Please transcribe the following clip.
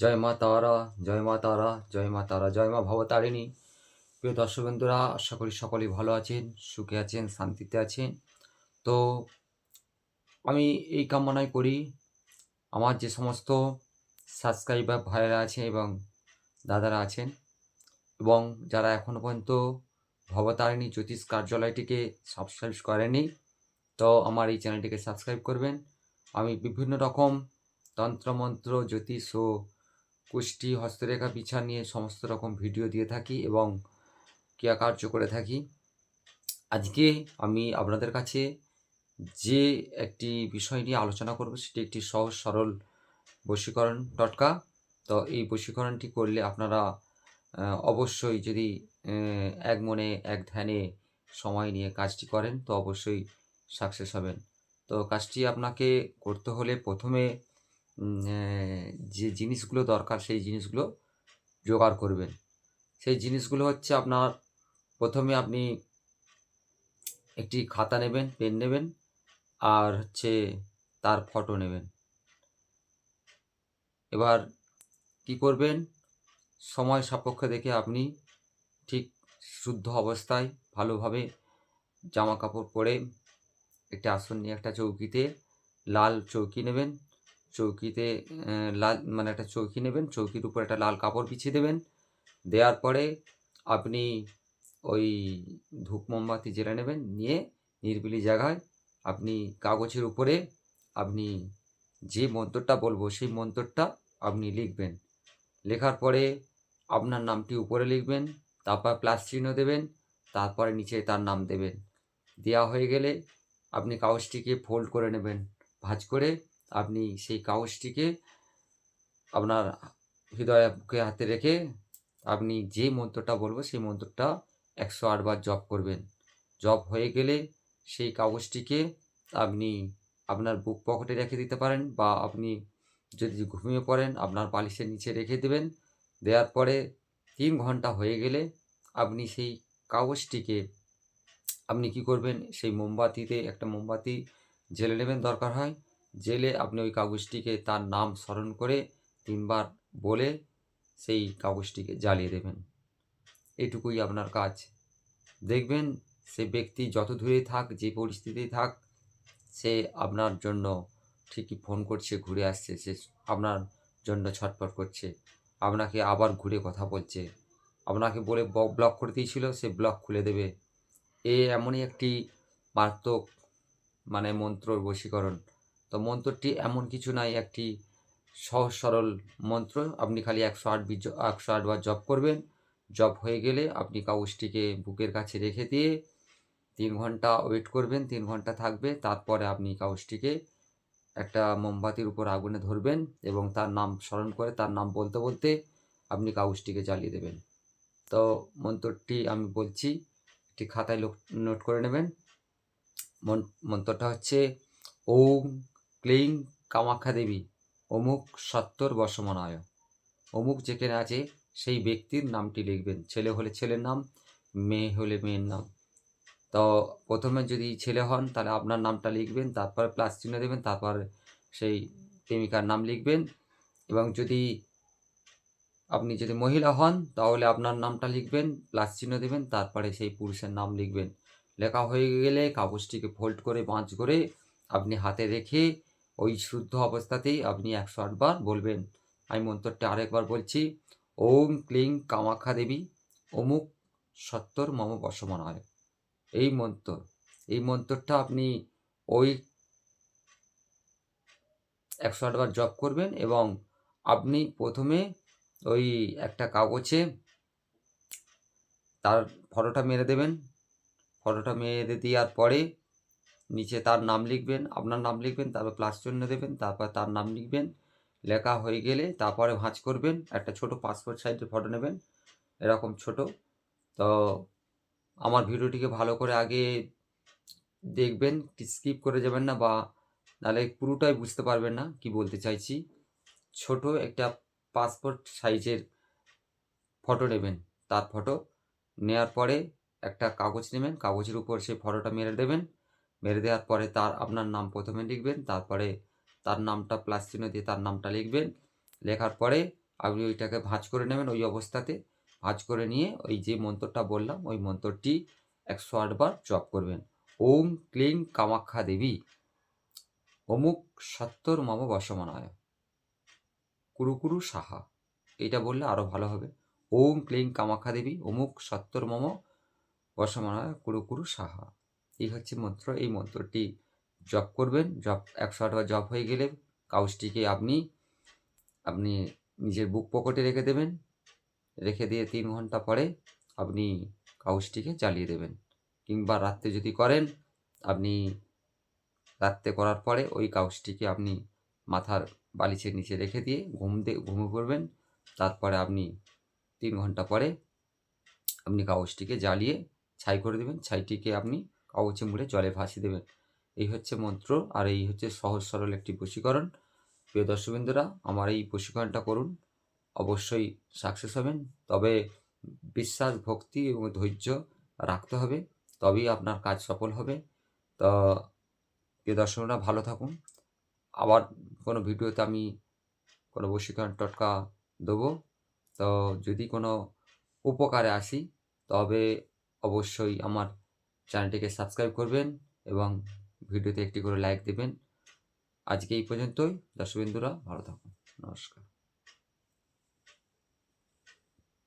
জয় মা তারা, জয় মা তারা, জয় মা তারা, জয় মা ভবতারিণী। প্রিয় দর্শক বন্ধুরা, আশা করি সকলেই ভালো আছেন, সুখে আছেন, শান্তিতে আছেন। তো আমি এই কামনাই করি, আমার যে সমস্ত সাবস্ক্রাইবার ভাইয়েরা আছে এবং দাদারা আছেন এবং যারা এখনও পর্যন্ত ভবতারিণী জ্যোতিষ কার্যালয়টিকে সাবস্ক্রাইব করেনি, তো আমার এই চ্যানেলটিকে সাবস্ক্রাইব করবেন। আমি বিভিন্ন রকম তন্ত্রমন্ত্র, জ্যোতিষ ও কুষ্টি, হস্তরেখা বিচার নিয়ে সমস্ত রকম ভিডিও দিয়ে থাকি এবং ক্রিয়াকার্য করে থাকি। আজকে আমি আপনাদের কাছে যে একটি বিষয় নিয়ে আলোচনা করব সেটি একটি সহজ, সরল বশীকরণ টটকা। তো এই বশীকরণটি করলে আপনারা অবশ্যই যদি এক মনে, এক ধ্যানে সময় নিয়ে কাজটি করেন, তো অবশ্যই সাকসেস হবেন। তো কাজটি আপনাকে করতে হলে প্রথমে যে জিনিসগুলো দরকার সেই জিনিসগুলো জোগাড় করবেন। সেই জিনিসগুলো হচ্ছে আপনার প্রথমে আপনি একটি খাতা নেবেন, পেন নেবেন আর হচ্ছে তার ফটো নেবেন। এবার কি করবেন? সময় সাপেক্ষে দেখে আপনি ঠিক শুদ্ধ অবস্থায় ভালোভাবে জামা কাপড় পরে একটা আসন নিয়ে একটা চৌকিতে, লাল চৌকি নেবেন। চৌকিতে লাল মানে একটা চৌকি নেবেন, চৌকির উপর একটা লাল কাপড় বিছিয়ে দেবেন। দেওয়ার পরে আপনি ওই ধূপ মোমবাতি জেলে নেবেন, নিয়ে নিরিবিলি জায়গায় আপনি কাগজের উপরে আপনি যে মন্ত্রটা বলব, সেই মন্ত্রটা আপনি লিখবেন। লেখার পরে আপনার নামটি উপরে লিখবেন, তারপর প্লাস চিহ্ন দেবেন, তারপরে নিচে তার নাম দেবেন। দেওয়া হয়ে গেলে আপনি কাগজটিকে ফোল্ড করে নেবেন, ভাঁজ করে আপনি সেই কাগজটিকে আপনার হৃদয় বুকে হাতে রেখে আপনি যে মন্ত্রটা বলব, সেই মন্ত্রটা একশো আটবার জপ করবেন। জপ হয়ে গেলে সেই কাগজটিকে আপনি আপনার বুক পকেটে রেখে দিতে পারেন বা আপনি যদি ঘুমিয়ে পড়েন, আপনার বালিশের নিচে রেখে দেবেন। দেওয়ার পরে তিন ঘণ্টা হয়ে গেলে আপনি সেই কাগজটিকে আপনি কি করবেন, সেই মোমবাতিতে একটা মোমবাতি জেলে নেবেন দরকার হয়। জেলে আপনি ওই কাগজটিকে তার নাম স্মরণ করে তিনবার বলে সেই কাগজটিকে জ্বালিয়ে দেবেন। এটুকুই আপনার কাজ। দেখবেন সে ব্যক্তি যত দূরেই থাক, যে পরিস্থিতিতেই থাক, সে আপনার জন্য ঠিকই ফোন করছে, ঘুরে আসছে, সে আপনার জন্য ছটফট করছে, আপনাকে আবার ঘুরে কথা বলছে। আপনাকে বলে ব্লক করে দিয়েছিল, সে ব্লক খুলে দেবে। এ এমনই একটি মারাত্মক মানে মন্ত্র বশীকরণ। তো মন্ত্রটি এমন কিছু নাই, একটি সহজ সরল মন্ত্র। আপনি খালি একশো আট বীজ একশো আটবার জপ করবেন। জপ হয়ে গেলে আপনি কাগজটিকে বুকের কাছে রেখে দিয়ে তিন ঘণ্টা ওয়েট করবেন, তিন ঘণ্টা থাকবে। তারপরে আপনি কাগজটিকে একটা মোমবাতির উপর আগুনে ধরবেন এবং তার নাম স্মরণ করে তার নাম বলতে বলতে আপনি কাগজটিকে জ্বালিয়ে দেবেন। তো মন্ত্রটি আমি বলছি, একটি খাতায় নোট করে নেবেন। মন- মন্ত্রটা হচ্ছে, ওম ক্লিং কামাখ্যা দেবী, অমুক সত্তর বর্ষমনায়। অমুক যেখানে আছে, সেই ব্যক্তির নামটি লিখবেন। ছেলে হলে ছেলের নাম, মেয়ে হলে মেয়ের নাম। তো প্রথমে যদি ছেলে হন, তাহলে আপনার নামটা লিখবেন, তারপর প্লাস চিহ্ন দেবেন, তারপর সেই প্রেমিকার নাম লিখবেন। এবং যদি আপনি যদি মহিলা হন, তাহলে আপনার নামটা লিখবেন, প্লাস চিহ্ন দেবেন, তারপরে সেই পুরুষের নাম লিখবেন। লেখা হয়ে গেলে কাগজটিকে ফোল্ড করে, বাঁচ করে আপনি হাতে রেখে ওই শুদ্ধ অবস্থাতেই আপনি একশো আটবার বলবেন। আমি মন্ত্রটা আরেকবার বলছি। ওম ক্লিং কামাখ্যা দেবী, অমুক সত্তর মম বর্ষমান হয় এই মন্ত্র, এই মন্ত্রটা আপনি ওই একশো আটবার জপ করবেন এবং আপনি প্রথমে ওই একটা কাগজে তার ফটোটা মেরে দেবেন। ফটোটা মেরে দেওয়ার পরে নিচে তার নাম লিখবেন, আপনার নাম লিখবেন, তারপর প্লাস চিহ্ন দেবেন, তারপর তার নাম লিখবেন, লেখা হয়ে গেলে তারপরে ভাঁজ করবেন, একটা ছোট পাসপোর্ট সাইজের ফটো নেবেন, এরকম ছোট। তো আমার ভিডিওটিকে ভালো করে আগে দেখবেন স্কিপ করে যাবেন না, বা নাহলে পুরোটাই বুঝতে পারবেন না কি বলতে চাইছি। ছোট একটা পাসপোর্ট সাইজের ফটো নেবেন, তার ফটো নেওয়ার পরে একটা কাগজ নেবেন, কাগজের উপর সেই ফটোটা মেরে দেবেন মেরে দেওয়ার পরে তার আপনার নাম প্রথমে লিখবেন, তারপরে তার নামটা প্লাস চিহ্ন দিয়ে তার নামটা লিখবেন। লেখার পরে আপনি ওইটাকে ভাঁজ করে নেবেন ওই অবস্থাতে। ভাঁজ করে নিয়ে ওই যে মন্ত্রটা বললাম, ওই মন্ত্রটি একশো আটবার জপ করবেন। ওম ক্লিং কামাখ্যা দেবী, অমুক সত্তর মম বসমনায় কুরুকুরু সাহা। এটা বললে আরও ভালো হবে। ওম ক্লিং কামাখ্যা দেবী, অমুক সত্তর মম বসমনায় কুরুকুরু সাহা। এই হচ্ছে মন্ত্র, এই মন্ত্রটি জপ করবেন। জপ একশো আটবার জপ হয়ে গেলে কাউসটিকে আপনি আপনি নিজের বুক পকেটে রেখে দেবেন। রেখে দিয়ে তিন ঘণ্টা পরে আপনি কাউসটিকে জ্বালিয়ে দেবেন। কিংবা রাত্রে যদি করেন, আপনি রাত্রে করার পরে ওই কাউসটিকে আপনি মাথার বালিশের নিচে রেখে দিয়ে ঘুম দিয়ে ঘুমে পড়বেন তারপরে আপনি তিন ঘণ্টা পরে আপনি কাগজটিকে জ্বালিয়ে ছাই করে দেবেন। ছাইটিকে আপনি কাগজে মুড়ে জলে ভাসিয়ে দেবেন। এই হচ্ছে মন্ত্র, আর এই হচ্ছে সহজ সরল একটি বশীকরণ। প্রিয় দর্শকবৃন্দরা, আমার এই প্রশিক্ষণটা করুন। অবশ্যই সাকসেস হবেন, তবে বিশ্বাস, ভক্তি এবং ধৈর্য রাখতে হবে, তবেই আপনার কাজ সফল হবে। তো প্রিয় দর্শকরা ভালো থাকুন। আবার কোনো ভিডিওতে আমি কোনো বশীকরণ টটকা দেবো। তো যদি কোনো উপকারে আসি, তবে অবশ্যই আমার চ্যানেলটিকে সাবস্ক্রাইব করবেন এবং ভিডিওতে একটি করে লাইক দেবেন। আজকে এই পর্যন্তই। দর্শকবিন্দুরা, ভালো থাকুন। নমস্কার।